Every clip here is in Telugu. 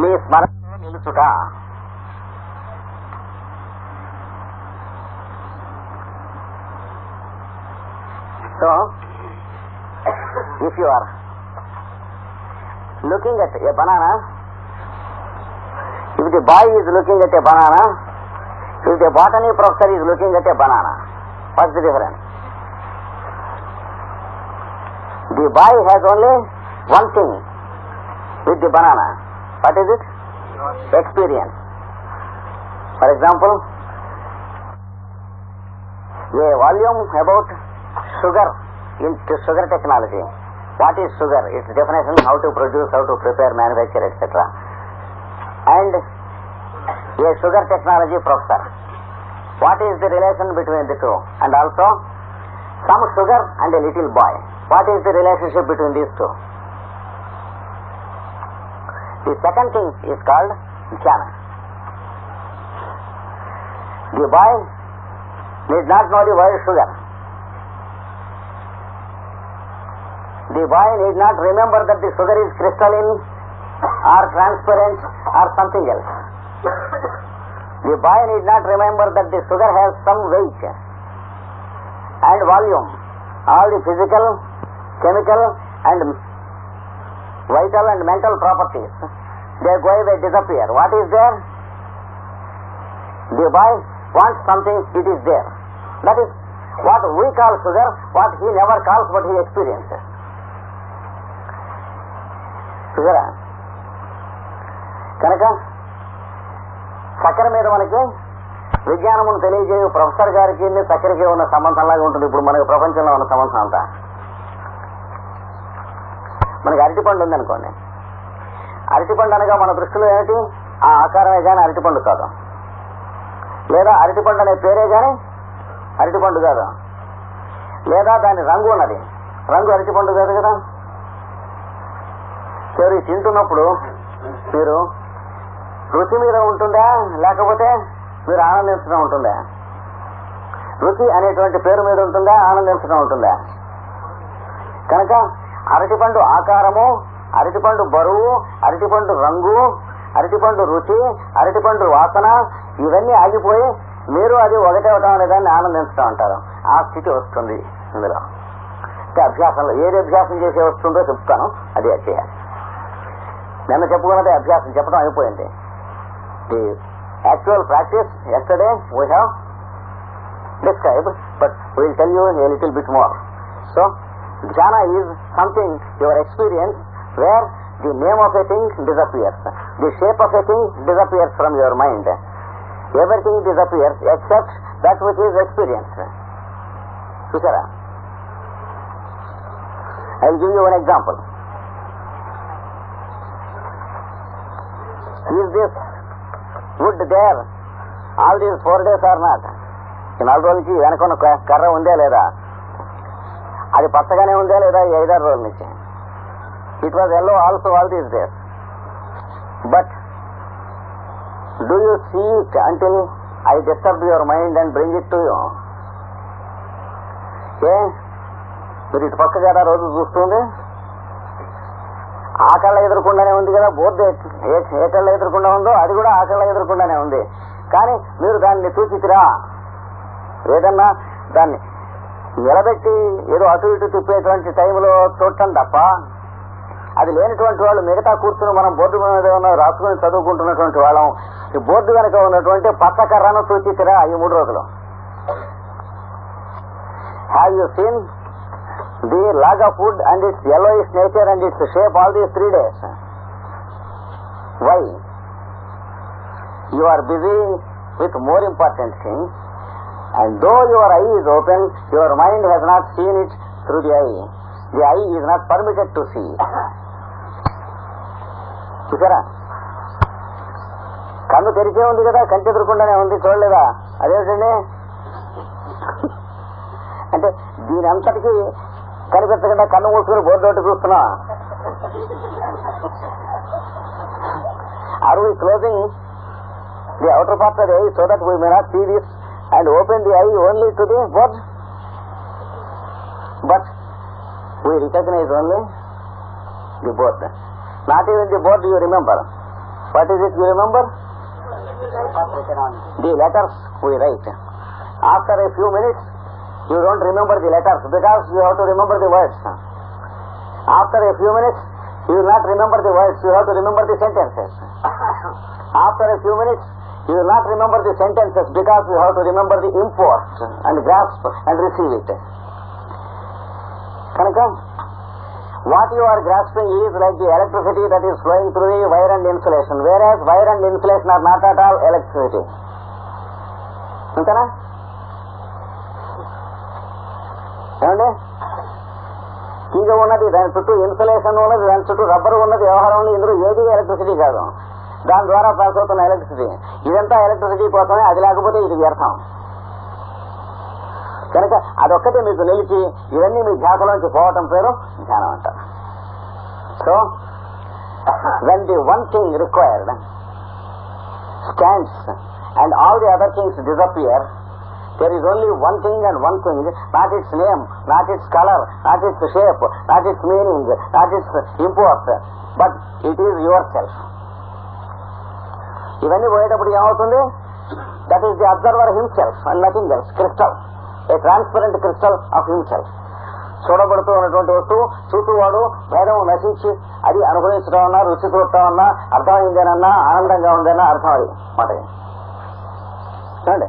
Me స్మరణలో నిలుచుట so if you are looking at a banana, if the boy is looking at a banana, if the botany professor is looking at a banana, what's the difference? The boy has only one thing with the banana. What is it? Experience. For example, a volume about sugar into sugar technology. What is sugar? Its definition, how to produce, how to prepare, manufacture, etc. And a sugar technology professor. What is the relation between the two? And also, some sugar and a little boy. What is the relationship between these two? The second thing is called jhana. The boy need not know the word sugar. The boy need not remember that the sugar is crystalline or transparent or something else. The boy need not remember that the sugar has some weight and volume. All the physical, chemical and vital and mental properties, they go away, disappear. What is there? The boy wants something, it is there. That is what we call sugar, what he never calls, but he experiences. Sugar. కనుక చక్కెర మీద మనకి విజ్ఞానమును తెలియజేయ ప్రొఫెసర్ గారికి చక్కెరకి ఉన్న సంబంధంలాగా ఉంటుంది ఇప్పుడు మనకి ప్రపంచంలో ఉన్న సంబంధం అంతా మనకి అరటిపండు ఉందనుకోండి. అరటిపండు అనగా మన దృష్టిలో ఏమిటి? ఆ ఆకారమే కానీ అరటిపండు కాదు. లేదా అరటిపండు అనే పేరే కానీ అరటిపండు కాదు. లేదా దాని రంగు ఉన్నది. రంగు అరటిపండు కాదు కదా? సరే తింటున్నప్పుడు మీరు రుచి మీద ఉంటుందా? లేకపోతే మీరు ఆనందించడం ఉంటుందా? రుచి అనేటువంటి పేరు మీద ఉంటుందా? ఆనందించడం ఉంటుందా? కనుక అరటిపండు ఆకారము అరటిపండు బరువు అరటిపండు రంగు అరటిపండు రుచి అరటిపండు వాసన ఇవన్నీ ఆగిపోయి మీరు అది ఒకటవటం అనే దాన్ని ఆనందించడం అంటారు. ఆ స్థితి వస్తుంది ఇందులో. అంటే అభ్యాసంలో ఏది అభ్యాసం చేసే వస్తుందో చెప్తాను. అది చేయాలి నిన్న చెప్పుకున్నదే అభ్యాసం చెప్పడం అయిపోయింది. The actual practice yesterday we have described, but we will tell you a little bit more. So, jhana is something, your experience, where the name of a thing disappears. The shape of a thing disappears from your mind. Everything disappears except that which is experienced. చూసారా I will give you one example is this would there all these four days are not ఈ నాలుగు రోజులకి వెనకున్న క- కర్ర ఉందే లేదా అది పచ్చగానే ఉందా లేదా ఐదారు రోజుల నుంచి? It was yellow also all these days but do you see it until I disturb your mind and bring it to you ఏ? మీరు ఇటు పక్క కదా రోజు చూస్తుంది ఆ కళ్ళ ఎదురకుండానే ఉంది కదా బోర్డు. ఏ కళ్ళ ఎదురకుండా ఉందో అది కూడా ఆ కళ్ళ ఎదురకుండానే ఉంది. కానీ మీరు దాన్ని సూచించరా ఏదన్నా దాన్ని నిలబెట్టి ఏదో అటు ఇటు తిప్పేటువంటి టైంలో చూడటం తప్ప అది లేనటువంటి వాళ్ళు మిగతా కూర్చుని మనం బోర్డు మీద రాసుకుని చదువుకుంటున్నటువంటి వాళ్ళం. ఈ బోర్డు వెనక ఉన్నటువంటి పచ్చ కర్రను చూచితిరా ఈ మూడు రోజులు. Have you seen the log of food and its is nature and its shape all these three days why you are busy with more important things And though your eye is open, your mind has not seen it through the eye. The eye is not permitted to see. చూసారా కన్ను తెరిచే ఉంది కదా కంటి ఎదురకుండానే ఉంది చూడలేదా అదేమిటండి అంటే దీని అంతటికీ కనిపించకుండా కన్ను మూసుకుని బోర్డు చూస్తున్నా are we closing the outer part అదే so that we may not see this and open the eye only to the board. But we recognize only the board. Not even the board you remember. What is it you remember? The letters we write. After a few minutes, you don't remember the letters because you have to remember the words. After a few minutes, you will not remember the words, you have to remember the sentences. After a few minutes, you will not remember the sentences because you have to remember the import and grasp and receive it. కనుక what you are grasping is like the electricity that is flowing through the wire and insulation వేరే wire and insulation are not at all electricity అంతేనా? ఏమండి? తీగ ఉన్నది దాని చుట్టూ ఇన్సులేషన్ ఉన్నది దాని చుట్టూ రబ్బర్ ఉన్నది వ్యవహారం ఉంది ఇందులో ఏది ఎలక్ట్రిసిటీ కాదు. దాని ద్వారా పాస్ అవుతున్న ఎలక్ట్రిసిటీ ఇదంతా ఎలక్ట్రిసిటీ కోసమే అది లేకపోతే ఇది వ్యర్థం. కనుక అదొక్కటే మీకు నిలిచి ఇవన్నీ మీ ధ్యాసలోంచి పోవటం పేరు ధ్యానం అంటారు. So when the one thing required stands and all the other things disappear there is only one thing and one thing, not its name, not its color, not its shape, not its meaning, not its import, but it is yourself. ఇవన్నీ పోయేటప్పుడు ఏమవుతుంది? That is the observer himself and nothing else crystal a transparent crystal of himself చూడబడుతూ ఉన్నటువంటి వస్తువు చుట్టూ వాడు భేదం నశించి అది అనుభవించడం అన్నా రుచి చూడటం అన్నా అర్థమైందేనన్నా ఆనందంగా ఉందన్నా అర్థం అది మాట చూడండి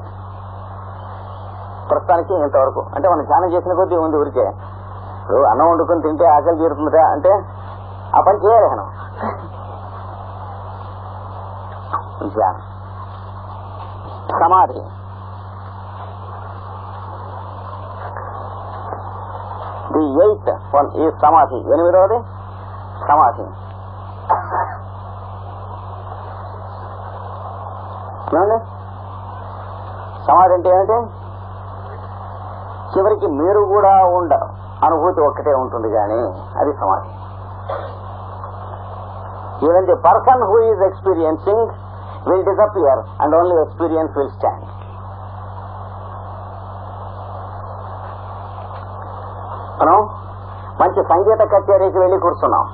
ప్రస్తుతానికి ఇంతవరకు. అంటే మనం ధ్యానం చేసిన కొద్దీ ఉంది ఊరికే. ఇప్పుడు అన్నం వండుకొని తింటే ఆకలి తీరుతుందా అంటే? ఆ పని చేయాలి మనం ధ్యానం సమాధి. ది ఎయిత్ వన్ ఈ సమాధి. ఎనిమిదవది? సమాధి. ఏమండి? సమాధి అంటే ఏమిటి? చివరికి మీరు కూడా ఉండ అనుభూతి ఒక్కటే ఉంటుంది కానీ అది సమాధి. Even the person who is experiencing will disappear and only experience will stand మనం మంచి సంగీత కచేరీకి వెళ్ళి కూర్చున్నాం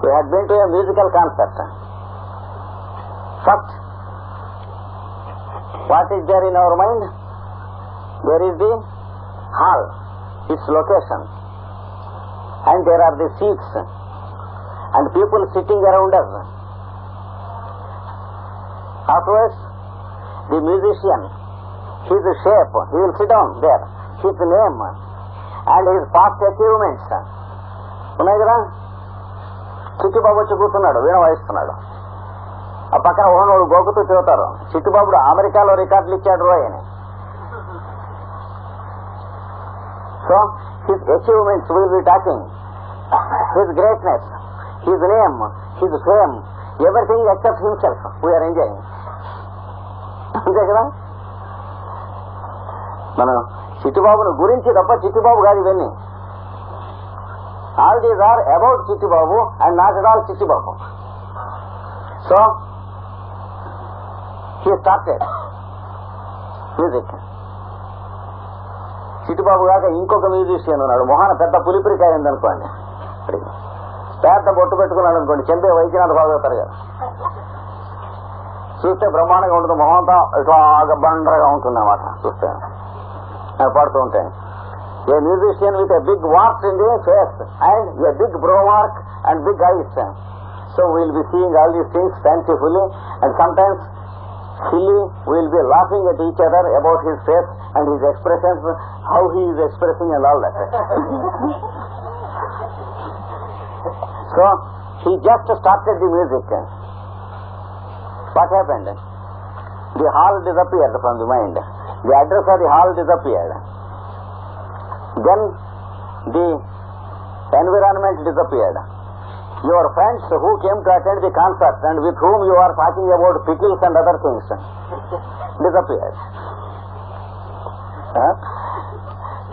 We had been to a musical concert. First, what is there in our mind? There is the hall, its location, and there are the seats, and people sitting around us. Afterwards, the musician, his shape, he will sit down there, his name, and his past achievements. ఉన్నాయి కదా చిట్టుబాబు వచ్చి కూర్చున్నాడు వీణ వాయిస్తున్నాడు ఆ పక్కన ఓనోడు గోకుతూ చూతారు చిట్టుబాబుడు అమెరికాలో రికార్డులు ఇచ్చాడు రోయ్ అని so his achievements will be talking his greatness His name his everything except himself. We are enjoying అంతే కదా? మనం చిట్టుబాబును గురించి తప్ప చిట్టుబాబు కాదు ఇవన్నీ. All these are about Chittibabu and not at all Chittibabu. So he started music Chittibabu కాక ఇంకొక మ్యూజిషియన్ ఉన్నాడు. మొహాన పెద్ద పులిపిరికాయ ఉందనుకోండి. అడిగి. పెద్ద బొట్టు పెట్టుకున్నాడు అనుకోండి. చెంపే వైద్యనాథ్ బాగవుతారు కదా చూస్తే బ్రహ్మాండంగా ఉంటుంది. మొహంతో ఇట్లా బండగా ఉంటుంది అన్నమాట చూస్తే. అది పడుతూ ఉంటాయి. A musician with a big warts in the face and a big brow mark and big eyes so will be seeing all these things fancifully and sometimes silly we'll be laughing at each other about his face and his expressions, how he is expressing and all that. so he just started the music. What happened? The hall disappeared from the mind. The address of the hall disappeared. Then the environment disappeared. Your friends who came to attend the concert and with whom you are talking about pickles and other things disappeared. Huh?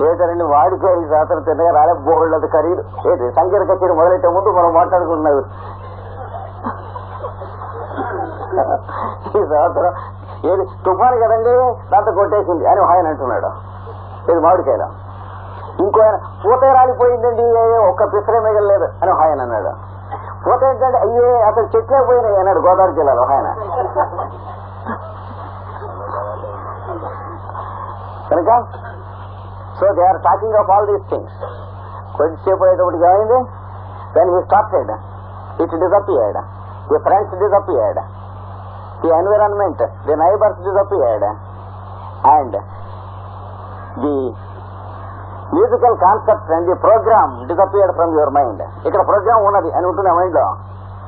ఏటండి వాడుకోరు శాస్త్రం తిన్నగా రాలే బోళ్ళది ఖరీదు ఏది? సంగీత కచేరి మొదలెట్టే ముందు మనం మాట్లాడుకున్నది ఈ సంవత్సరం ఏది? తుఫాను కదండి దాంతో కొట్టేసింది అని ఆయన అంటున్నాడు. ఇది మామిడికాయల? ఇంకో ఆయన పూత రాలిపోయిందండి ఒక్క పిసరే మిగలలేదు అని ఆయన అన్నాడు. పూత ఏంటంటే అయ్యే అసలు చెట్లే పోయినాయి అన్నాడు గోదావరి జిల్లాలో ఆయన. కనుక so they are talking of all these things కొద్దిసేపు అయ్యేటప్పటికి ఏమైంది when he started it disappeared the friends disappeared the environment the neighbours disappeared and the musical concept and the programme disappeared from your mind ఇక్కడ ప్రోగ్రామ్ ఉన్నది అని ఉంటుంది ఆ మైండ్లో.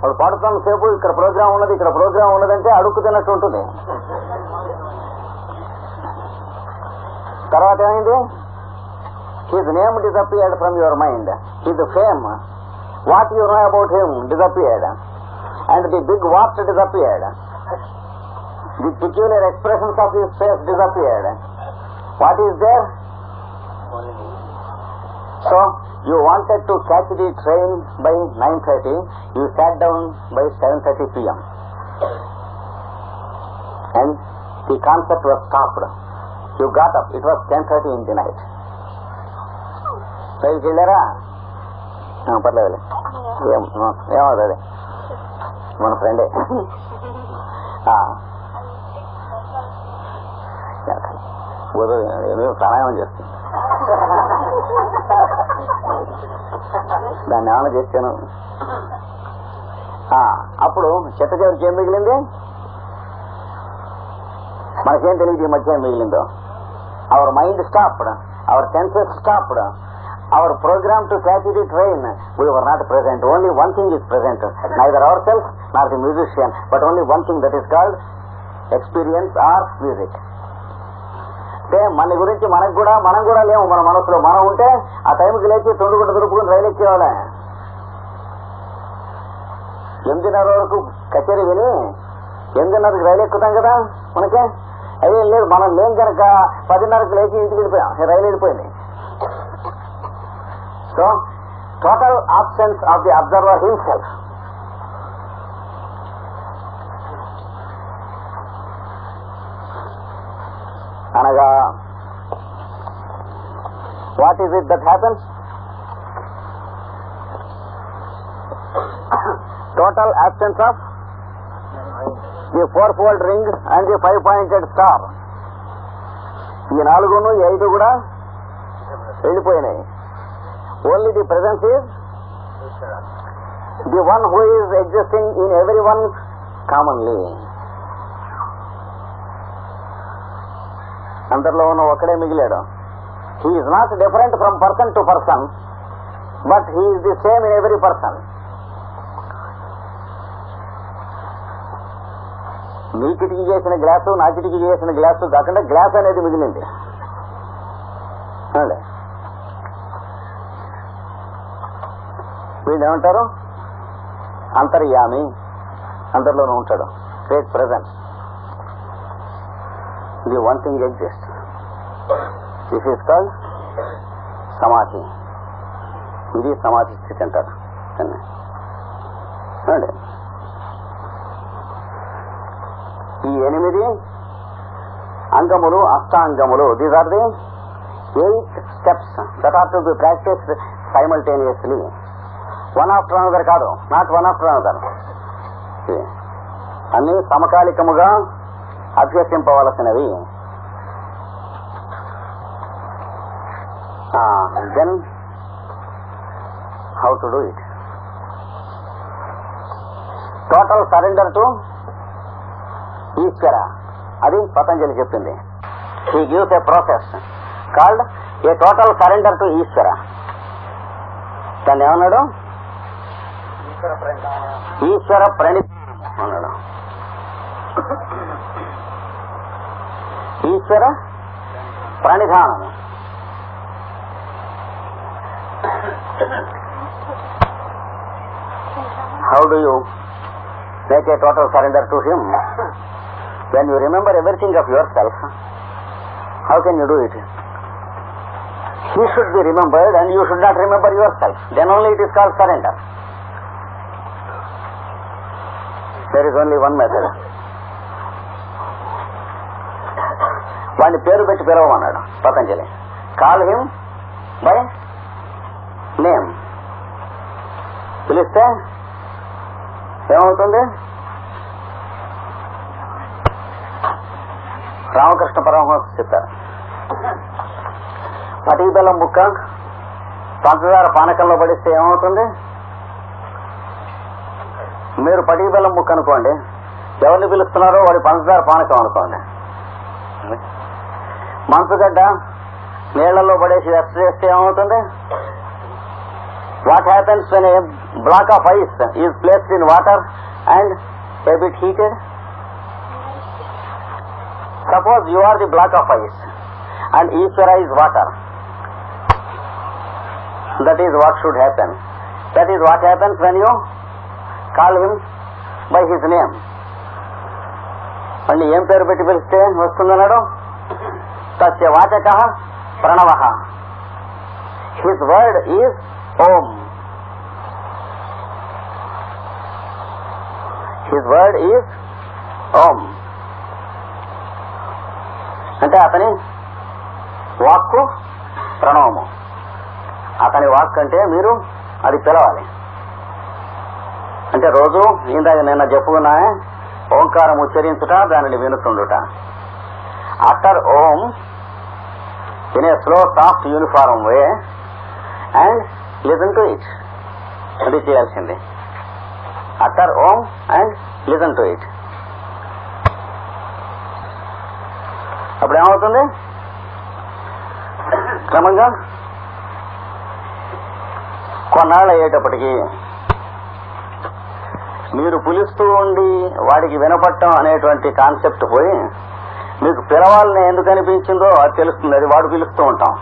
వాడు పాడుతున్న సేపు ఇక్కడ ప్రోగ్రామ్ ఉన్నది ఇక్కడ ప్రోగ్రామ్ ఉన్నదంటే అడుక్కు తిన్నట్టు ఉంటుంది. తర్వాత ఏమైంది? His name disappeared from your mind. His fame, what you know about him disappeared. And the big watch disappeared. The peculiar expressions of his face disappeared. What is there? So, you wanted to catch the train by 9.30. You sat down by 7.30 p.m. And the concept was stopped. You got up. It was 10.30 in the night. రైలుకి వెళ్ళారా పర్లేదులే. ఏం ఏమవుతుంది? మన ఫ్రెండే. ఉదయం ప్రాణాయామం చేస్తుంది. దాన్ని ఏమైనా చేశాను ఆ, అప్పుడు చెత్త చివరికి ఏం మిగిలింది? మనకేం తెలియదు ఈ మధ్య ఏం మిగిలిందో. Our mind stopped our senses stopped our programme to catch train we were not present only one thing is present neither our self not the musician but only one thing that is called experience or music అంటే మన గురించి మనకు కూడా మనం కూడా లేము. మన మనసులో మనం ఉంటే ఆ టైంకి లేచి తొండుగుంట దొరుకుని రైలు ఎక్కేవాళ్ళే. ఎనిమిదిన్నర వరకు కచేరీ విని ఎనిమిదిన్నరకు రైలు ఎక్కుతాం కదా మనకే? అదే లేదు. మనం లేం కనుక పదిన్నరకు లేచి ఇంటికి వెళ్ళిపోయాం. రైలు వెళ్ళిపోయింది. So total absence of the observer himself అనగా what is it that happens total absence of the four fold ring and the five pointed star ఈ నాలుగును ఈ ఐదు కూడా వెళ్ళిపోయినాయి. Only the presence is the one who is existing in every one commonly అందరిలో ఉన్న ఒక్కడే మిగిలాడు. He is not different from person to person but he is the same in every person మీ కిటికీ చేసిన గ్లాసు నా కిటికీ చేసిన గ్లాసు కాకుండా గ్లాస్ అనేది మిగిలింది. అండి వీళ్ళు ఏమంటారు అంతర్యామి. అందరిలోనూ ఉంటాడు. Great present the one thing exist this is called సమాధి ఇది సమాధి స్థితి అంటారు. చూడండి. ఈ ఎనిమిది అంగములు అష్టాంగములు these are the eight steps that are to be practice simultaneously one after another కాదు. నాట్ వన్ ఆఫ్టర్ అనదర్ అన్ని సమకాలికముగా అభ్యసింపవలసినవి. Then how to do it total surrender to ఈశ్వర అది పతంజలి చెప్పింది. He gives a process called a total surrender to ఈశ్వర దాన్ని ఏమన్నాడు? ஈஸ்வர பிரணி ஈஸ்வர பிரணிதானம் How do you make a total surrender to Him? When you remember everything of yourself, how can you do it? He should be remembered and you should not remember yourself. Then only it is called surrender. There is only one method వాడిని పేరు పెట్టి పిలవమన్నాడు. Patanjali. Call him by name పిలిస్తే ఏమవుతుంది? రామకృష్ణ పరమహంస చెప్తారు. పటిబెల్లం ముక్క పంచదార పానకంలో పడిస్తే ఏమవుతుంది? మీరు పటికి బెల్లం ముక్క అనుకోండి. ఎవరిని పిలుస్తున్నారో వాడి పంచదార పానకం అనుకోండి. మంచుగడ్డ నీళ్ళలో పడేసి రెస్ట్ చేస్తే ఏమవుతుంది? What happens when a block of ice is placed in water and a bit heated suppose you are the block of ice and Eshwara is water that is what should happen that is what happens when you call him by his name. మళ్ళీ ఏం పేరు పెట్టి పిలిస్తే వస్తుందన్నాడు తస్య వాచక ప్రణవ. His word is Om. His word is Om. అంటే అతని వాక్కు ప్రణవము. అతని వాక్ అంటే మీరు అది పిలవాలి. అంటే రోజు ఇందాక నిన్న చెప్పుకున్నా ఓంకారం ఉచ్చరించుట దానిని వినుతుండుట. Utter Om in a slow soft uniform way and listen to it అది చేయాల్సింది. Utter Om and listen to it అప్పుడు ఏమవుతుంది? క్రమంగా కొన్నాళ్ళు అయ్యేటప్పటికీ మీరు పిలుస్తూ ఉండి వాడికి వినపట్టం అనేటువంటి కాన్సెప్ట్ పోయి మీకు పిలవాలని ఎందుకు అనిపించిందో అది తెలుస్తుంది. అది వాడు పిలుస్తూ ఉంటాం.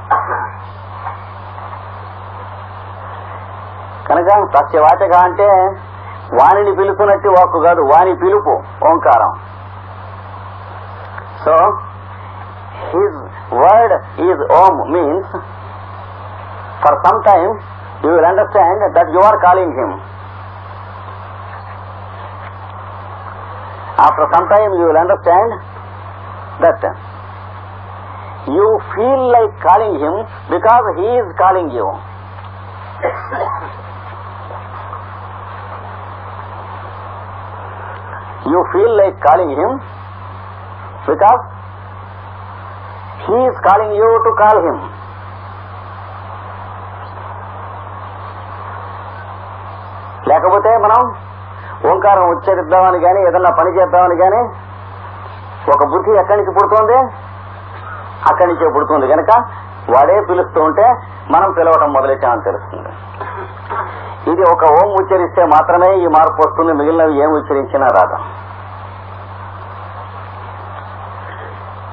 కనుక సత్యవాచక అంటే వాణిని పిలుపునట్టు వాక్కు కాదు వాని పిలుపు ఓంకారం. So his word is Om means for some time you will understand that you are calling him. after some time you will understand that you feel like calling him because he is calling you. You feel like calling him because he is calling you to call him. లేకపోతే మనం ఓంకారం ఉచ్చరిద్దామని కానీ ఏదన్నా పని చేద్దామని కానీ ఒక బుద్ధి ఎక్కడి నుంచి పుడుతోంది? అక్కడి నుంచే పుడుతుంది కనుక వాడే పిలుస్తూ ఉంటే మనం పిలవటం మొదలెట్టామని తెలుస్తుంది. ఇది ఒక ఓం ఉచ్చరిస్తే మాత్రమే ఈ మార్పు వస్తుంది మిగిలినవి ఏం ఉచ్చరించినా రాదు.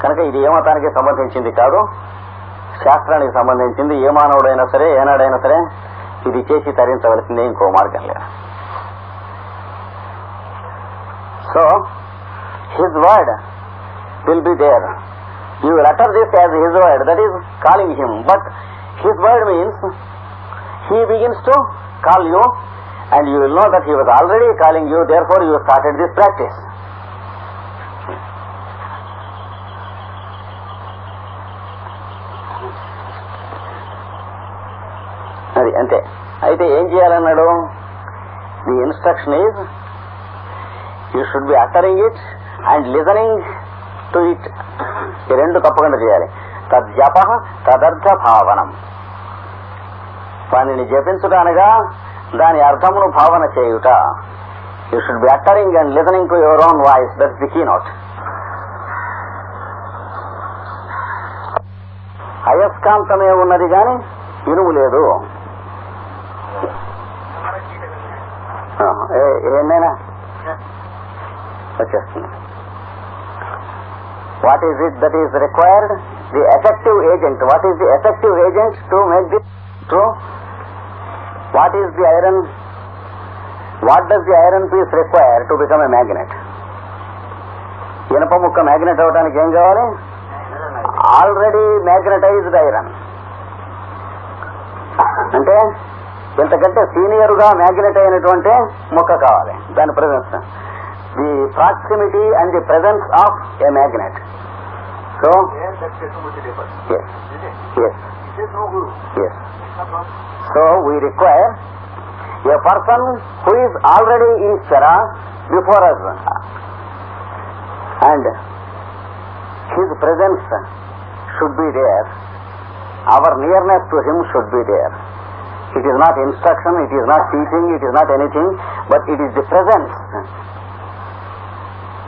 కనుక ఇది ఏ మతానికి సంబంధించింది కాదు శాస్త్రానికి సంబంధించింది ఏ మానవుడైనా సరే ఏనాడైనా సరే ఇది చేసి తరించవలసిందే ఇంకో మార్గం లేదు. So, His word will be there. You will utter this as His word, that is calling Him. But His word means He begins to call you and you will know that He was already calling you, therefore you started this practice. అది అంతే అయితే ఏం చేయాలన్నాడు the instruction is you should be uttering it and listening to it ఈ రెండు తప్పకుండా చేయాలి. తద్జప తదర్థ భావనం వానిని జపించుట అనగా దాని అర్థమును భావన చేయుట. You should be uttering and listening to your own voice that the key note అయస్కాంతమే ఉన్నది కానీ ఇనుము లేదు. ఏమైనా వచ్చేస్తుంది. What is it that is required the effective agent what is the effective agent to make the true what is the iron what does the iron piece require to become a magnet ఇనప ముక్క మ్యాగ్నెట్ అవడానికి ఏం కావాలి? ఆల్రెడీ మ్యాగ్నటైజ్డ్ ఐరన్ అంటే ఇంతకంటే సీనియర్గా మ్యాగ్నెట్ అయినటువంటి ముక్క కావాలి. దాని presence the proximity and the presence of a magnet. So, yes, yes, yes, yes. So we require a person who is already in Shara before us, and his presence should be there. Our nearness to him should be there. It is not instruction, it is not teaching, it is not anything, but it is the presence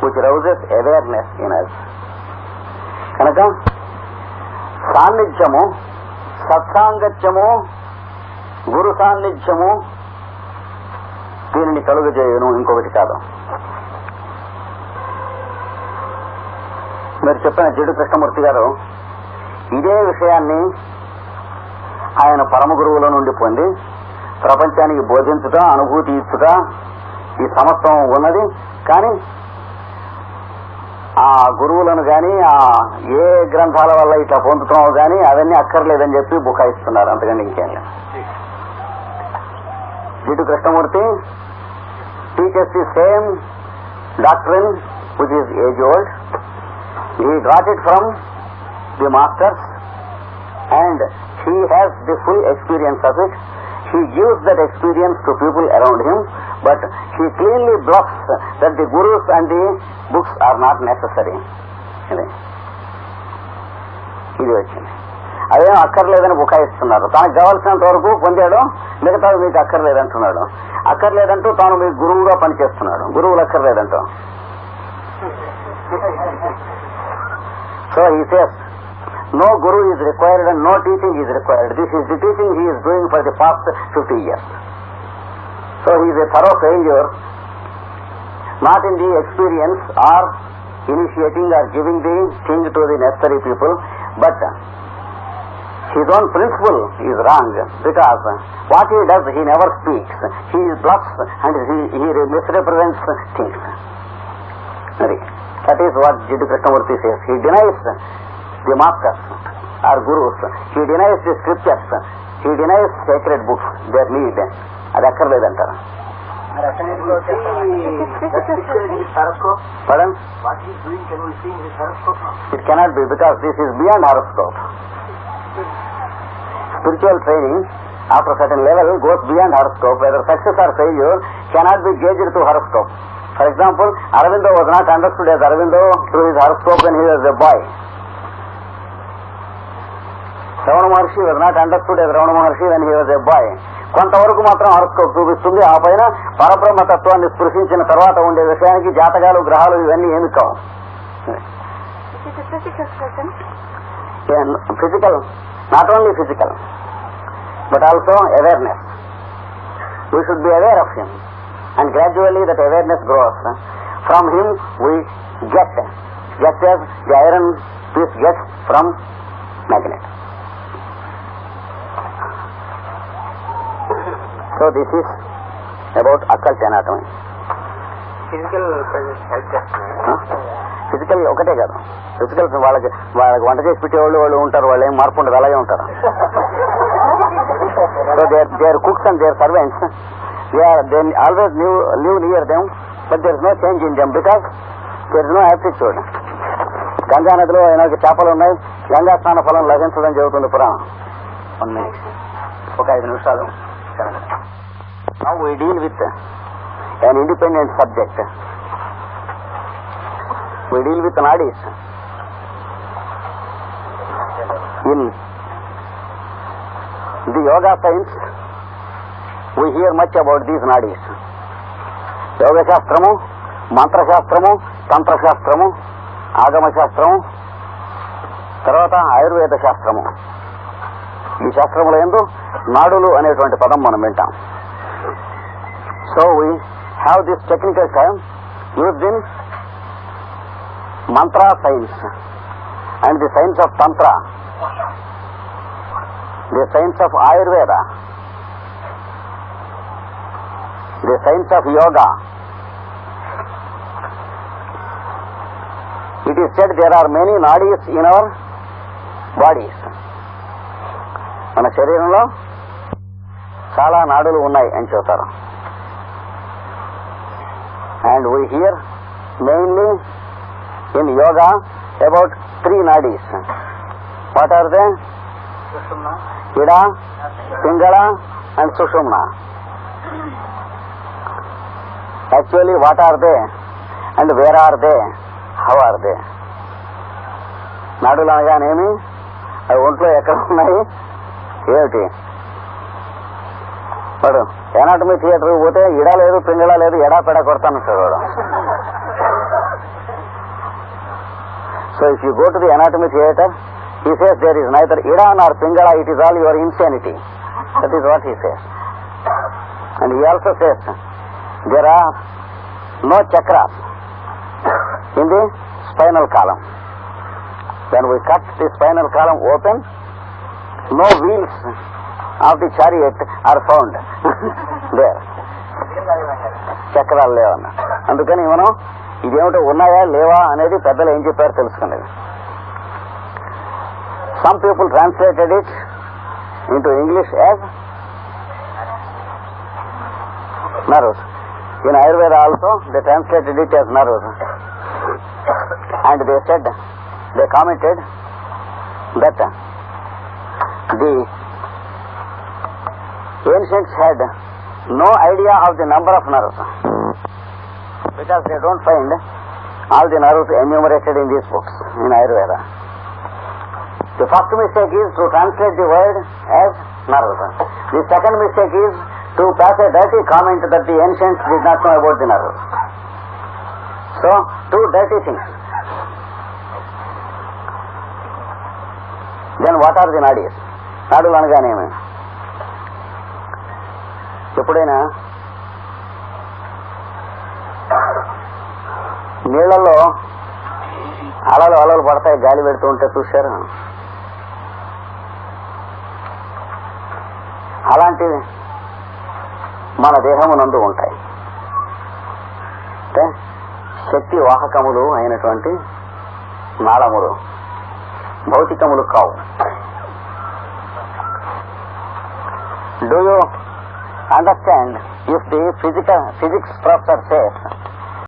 which rouses awareness in us. కనుక సాన్నిధ్యము సత్సాంగత్యము గురు సాన్నిధ్యము దీనిని కలుగజేయను ఇంకొకటి కాదు మీరు చెప్పిన జడు కృష్ణమూర్తి గారు ఇదే విషయాన్ని ఆయన పరమ గురువుల నుండి పొంది ప్రపంచానికి బోధించుట అనుభూతి ఇచ్చుట ఈ సమస్తం ఉన్నది కానీ ఆ గురువులను గాని ఆ ఏ గ్రంథాల వల్ల ఇట్లా పొందుతున్నావు గాని అవన్నీ అక్కర్లేదని చెప్పి బుకాయిస్తున్నారు. అంతకంటే ఇంకేం లేదు. Jiddu Krishnamurti teachers the same doctrine which is age old he got it from the masters and he has the full experience of it He gives that experience to people around him, but he cleanly blocks that the gurus and the books are not necessary. ఇది వచ్చింది. అదేం అక్కర్లేదని బుకాయిస్తున్నారు తనకు కావాల్సినంత వరకు పొందాడు మిగతాది మీకు అక్కర్లేదంటున్నాడు. అక్కర్లేదంటూ తాను మీకు గురువుగా పనిచేస్తున్నాడు. గురువులు అక్కర్లేదంటూ. So he says no guru is required and no teaching is required. This is the teaching he is doing for the past 50 years. So he is a thorough failure, not in the experience or initiating or giving the thing to the necessary people, but his own principle is wrong because what he does he never speaks. He blocks and he, he misrepresents things. That is what Jiddu Krishnamurti says. He denies the masters or gurus. He denies the scriptures. He denies sacred books, their need. అది అక్కర్లేదంటారు మరి అసలు horoscope? పడన్ What he is doing, can we see in his horoscope now? It cannot be because this is beyond horoscope spiritual training after certain level goes beyond horoscope whether success or failure cannot be gauged to horoscope for example Aurobindo was not understood as Aurobindo to his horoscope when he was a boy Ramana Maharshi was not understood as Ramana Maharshi and he was a boy కొంతవరకు మాత్రం అరకు చూపిస్తుంది. ఆ పైన పరబ్రహ్మ తత్వాన్ని స్పృశించిన తర్వాత ఉండే విషయానికి జాతకాలు గ్రహాలు ఇవన్నీ ఏమి కావు. Physical not only physical but also awareness we should be aware of him and gradually that awareness grows from him we get get the iron this get from magnet about occult anatomy. Physical presence helps us. Physical ఒకటే కాదు. ఫిజికల్ వాళ్ళకి వాళ్ళకి వంట చేసి పెట్టేవాళ్ళు వాళ్ళు ఉంటారు వాళ్ళు ఏం మార్పు ఉండదు అలాగే ఉంటారు. So their their cooks and their servants they are they always live live near them but there is no change in them because there is no aptitude Ganga నదిలో ఎనభై చేపలు ఉన్నాయి? గంగా స్నాన ఫలం లభించడం జరుగుతుంది పురాణం. మినిట్ ఒక ఐదు నిమిషాలు. Now we deal with an independent subject. We deal with nadis. In the yoga science, we hear much about these nadis. Yoga శాస్త్రము మంత్రశాస్త్రము తంత్రశాస్త్రము ఆగమ శాస్త్రము తర్వాత ఆయుర్వేద శాస్త్రము ఈ శాస్త్రముల ఎందు నాడులు అనేటువంటి పదం మనం వింటాం. So we have this technical time use in mantra science and the science of tantra the science of Ayurveda the science of yoga it is said there are many nadis in our bodies మన శరీరంలో చాలా నాడులు ఉన్నాయి అని చెబుతారు. We hear mainly in yoga about three nadis. What are they? Sushumna. Ida Pingala and Sushumna actually what are they and where are they how are they నాడులు అనగానేమి అవి ఒంట్లో ఎక్కడ ఉన్నాయి ఏమిటి వాడు ఎనాటమీ థియేటర్కి పోతే ఇడ లేదు పింగళ లేదు ఎడా పెడ కొడతాను సార్ వాడు so if you go to the anatomy theatre he says there is neither ida nor pingala it is all your insanity that is what he says and he also says there are no chakras in the spinal column when we cut the spinal column open no wheels of the chariot are found there. చక్రాలు లేవన్న అందుకని మనం ఇదేమిటో ఉన్నాయా లేవా అనేది పెద్దలు ఏం చెప్పారు తెలుసుకునేది some people translated it into English as nerves in Ayurveda also they translated it as nerves and they said they commented that the ancients had no idea of the number of nerves because they don't find all the nerves enumerated in these books in Ayurveda. The first mistake is to translate the word as nerves. The second mistake is to pass a dirty comment that the ancients did not know about the nerves. So, two dirty things. Then what are the nadis? నాడులు అనగానేమి ఎప్పుడైనా నీళ్ళలో అలలు అలలు పడతాయి గాలి పెడుతూ ఉంటే చూశారు? అలాంటివి మన దేహమునందు ఉంటాయి. అంటే శక్తి వాహకములు అయినటువంటి నాళములు భౌతికములు కావు. Do you understand? If the physical physics professor says